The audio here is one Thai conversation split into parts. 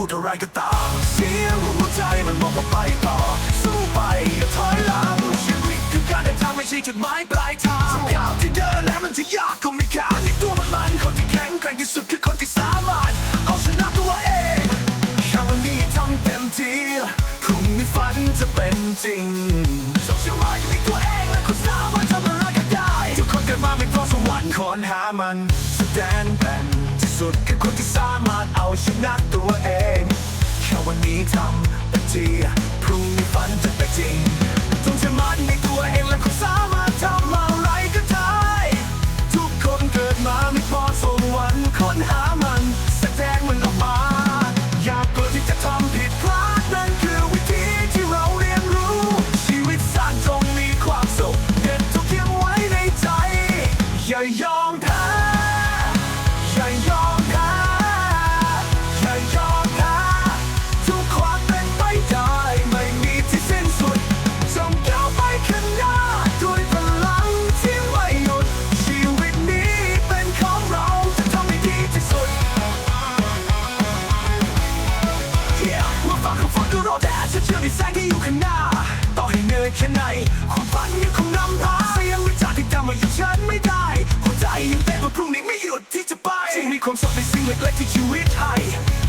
พูดอะไรก็ตาม เสียงหัวใจมันบอกว่าไปต่อ สู้ไปอย่าถอยหลังชีวิตคือการเดินทางไม่ใช่จุดหมายปลายทางสักอย่างที่เดินแล้วมันจะยากก็ไม่ขาดในตัวมันมันคนที่แข็งแกร่งที่สุดคือคนที่สามารถเอาชนะตัวเองแค่วันนี้ทำเต็มที่พรุ่งนี้ฝันจะเป็นจริงจงเชื่อว่าอยู่ในตัวเองและคุณสามารถทำอะไรก็ได้ทุกคนเกิดมาไม่พราะสวรรค์คนหามันแสดงเป็น สุดคือคนที่สามารถเอาชนะตัวเอง แค่วันนี้ทำเต็มที่พรุ่งนี้ฝันจะเป็นจริงจงเชื่อมั่นในตัวเองและคุณ แต่ฉันเชื่อในแสงที่อยู่ข้างหน้า ต่อให้เหนื่อยแค่ไหนความฝันยังคงนำพาเสียงวิจารณ์ที่ทำให้หยุดฉันไม่ได้หัวใจยังเต้นว่าพรุ่งนี้ไม่หยุดที่จะไปจึงมีความสุขในสิ่งเล็กๆที่ชีวิตให้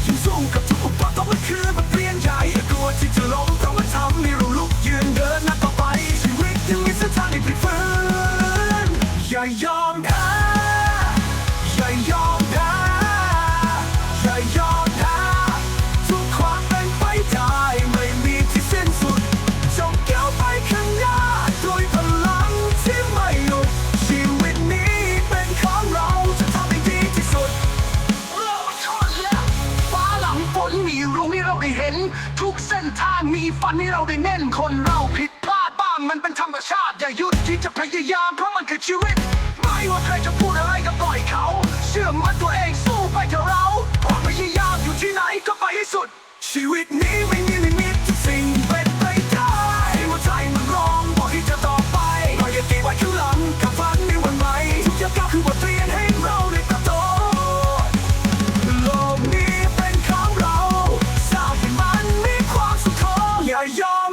ยังสู้กับทุกอุปสรรคต้องมันคือมันเปลี่ยนใหญ่กลัวที่จะล้มเพราะมันทำให้เราลุกยืนเดินหน้าต่อไปชีวิตยังมีเส้นทางให้พลิกฟื้นอย่ายอม เห็น ทุกเส้นทางมีฝันให้เราได้เน้นคนเราผิดพลาดบ้างมันเป็นธรรมชาติ อย่าหยุดที่จะพยายามเพราะมันคือชีวิต ไม่ว่าใครจะพูดอะไรก็ปล่อยเขา เชื่อมั่นตัวเองสู้ไปเถอะเราความพยายามอยู่ที่ไหนก็ไปให้สุด ชีวิตนี้ไม่มี Yo, yo!